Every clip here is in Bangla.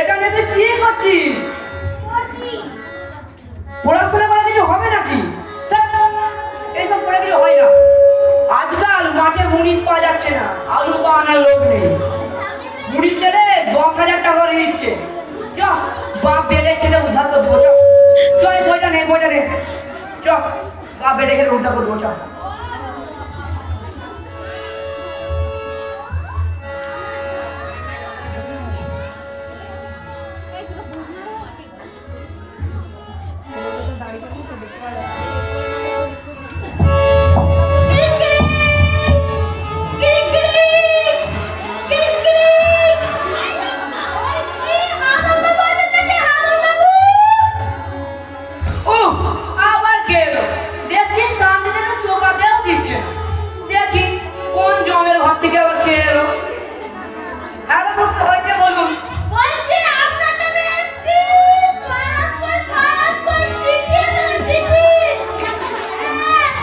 এটা নিয়ে তুই কি করছিস? পড়াশোনা করে কিছু হবে নাকি? এইসব করে কিছু হয় না। আজকাল মাঠে মুনিশ পাওয়া যাচ্ছে না। আলু পাওয়ানোর লোক নেই। মুনিশ গেলে দশ হাজার টাকা করে দিচ্ছে। চ বাপ বেডে খেলে উদ্ধার করে দেবো চ। চ বইটা নে বইটা নে। চ বাপ বেডে খেলে উদ্ধার করে দেবো চ।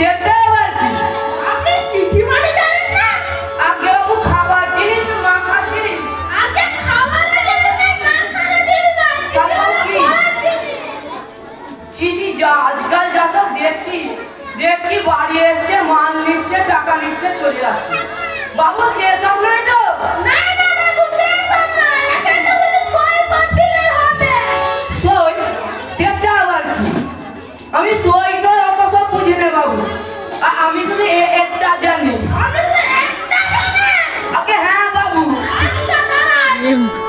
সেটা আবার কি? আগে বাবু খাবার জিনিস চিনি যা আজকাল যা সব দেখছি। দেখছি বাড়ি এসছে মাল নিচ্ছে টাকা নিচ্ছে চলে যাচ্ছে। বাবু সেসব নয় বাবু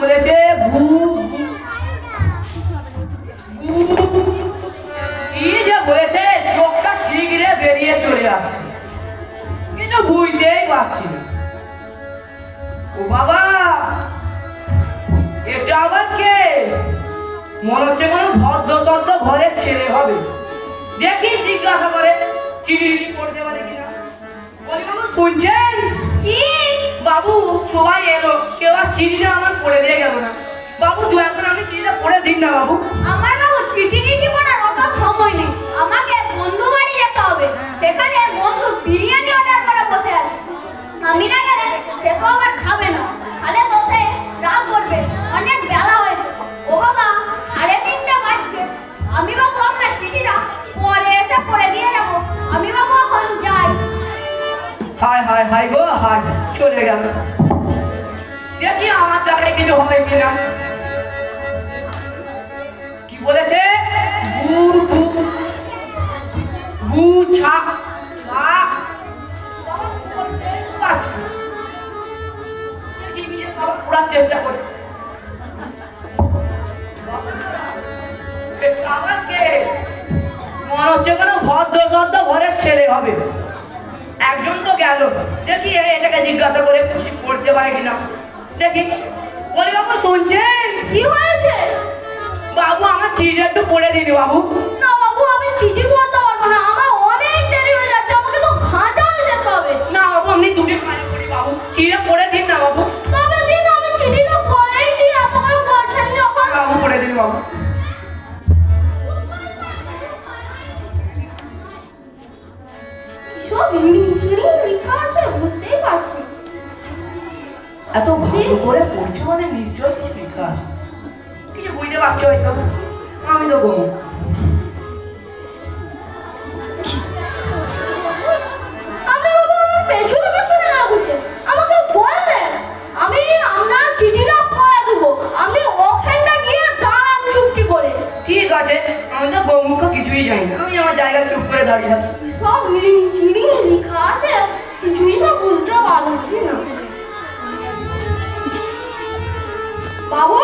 বলেছে বলেছে, চোখটা ঠিক রে বেরিয়ে চলে আসছে। কিছু বুঝতেই পারছি ও বাবা, এটা আবার কে? মনে হচ্ছে কোনো ভদ্র সদ্য ঘরের ছেলে হবে। দেখি জিজ্ঞাসা করে চিনি পড়তে পারে কিনা। বলি, বাবু, শুনছেন? কি? বাবু সবাই এলো। কেউ আর চিনিটা আমার পড়ে দিয়ে গেল না। বাবু দু একবার আমি চিনিটা পড়ে দিন না বাবু। আমার বাবু চিঠি টিঠি পড়ার অত সময় নেই? আমাকে বন্ধু বাড়ি যেতে হবে। সেখানে বন্ধু বিরিয়ানি অর্ডার করে বসে আছে। আমি না গেলে সে তো আবার খাবে না। খালে তো সে রাগ করবে। অনেক বেলা হয়েছে। ও বাবা সাড়ে তিনটা বাজছে। আমি বাবু আপনার চিঠিটা পরে এসে পড়ে দিয়ে যাব। আমি বাবু এখন যাই। হায় হায় হায় গো হায় চলে গেল। দেখি আমার দ্বারা কিছু হবে কিনা। কি বলেছে? চেষ্টা করি। মনে হচ্ছে কোনো ভদ্র সদ্য ঘরের ছেলে। গেল দেখি এটাকে জিজ্ঞাসা করে খুশি পড়তে পারে কিনা। দেখি। বলি বাবু শুনছেন কি হয়েছে? বাবু আমার চিঠি একটু পড়ে দিন বাবু। না বাবু আমি চিঠি পড়তে পারব না। আমার অনেক এত ভালো করে পড়ছে মানে নিশ্চয় কিছু লেখা আছে। কিছু বুঝতে পারছ হয়তো আমি তো গমু ঠিক আছে আমি তো গমুখ কিছুই জানি না। আমি আমার জায়গায় চুপ করে দাঁড়িয়ে থাকি। সব ইরিং চিরিং লেখা আছে কিছুই তো বুঝতে পারছি না। বাবু?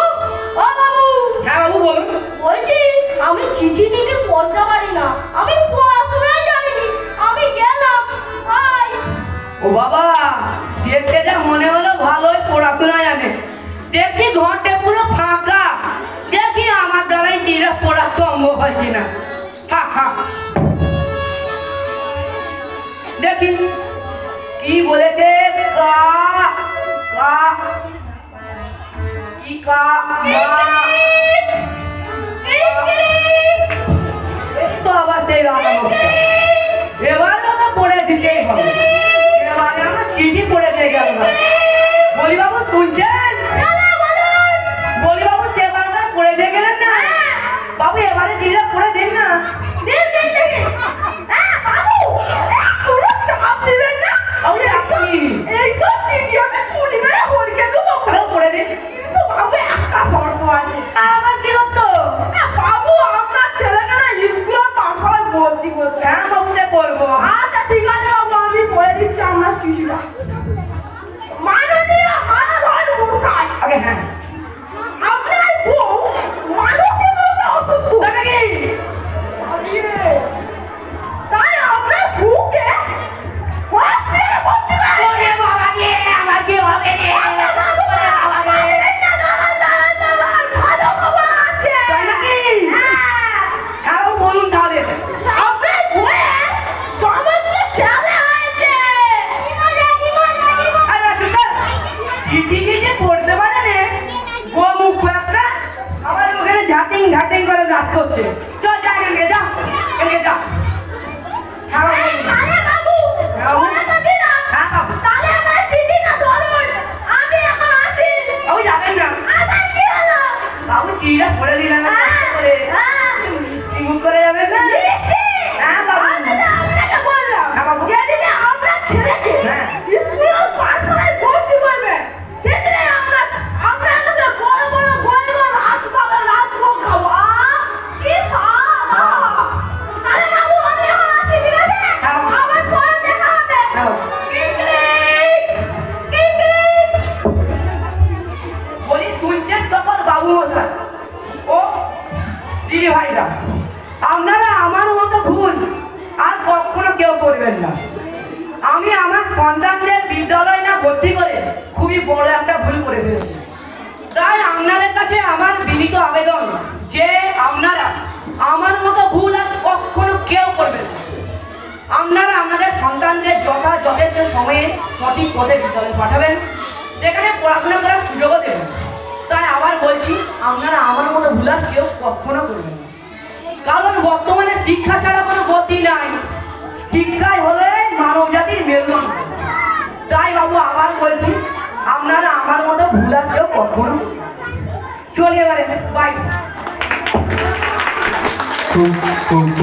ও বাবু! হ্যাঁ বাবু বলুন। বলছি আমি চিঠি নিতে পড়তে পারি না। আমি পড়াশোনাই জানি না আমি গেলাম। আই ও বাবা দেখতে যা মনে হলো ভালোই পড়াশোনা জানে দেখি ঘরটা পুরো ফাঁকা। দেখি আমার দ্বারাই চিরা পড়া সম্ভব হয় কিনা। হা হা। দেখি। কি বলেছে? কা কা। কি কা দিচ্ছি আপনার চিঠিটা করে দিদি ভাইরা, আপনারা আমার মতো ভুল আর কখনো কেউ করবেন না। আমি আমার সন্তানদের বিদ্যালয় না ভর্তি করে খুবই বড় একটা ভুল করে ফেলেছি। তাই আপনাদের কাছে আমার বিনীত আবেদন যে আপনারা আমার মতো ভুল আর কখনো কেউ করবেন আপনারা আপনাদের সন্তানদের যথা সময়ে সঠিক পথে বিদ্যালয়ে পাঠাবেন, সেখানে পড়াশোনা করার সুযোগও দেবেন। তাই আবার বলছি, আপনারা আমার মতো ভুল আর কেউ কখনো করবেন বর্তমানে শিক্ষা ছাড়া কোনো গতি নাই। শিক্ষাই হলে মানব জাতির মেরুদণ্ড। তাই বাবু, আবার বলছি, আপনারা আমার মতো ভুল আর কেউ কখনো। চলে এবারে বাই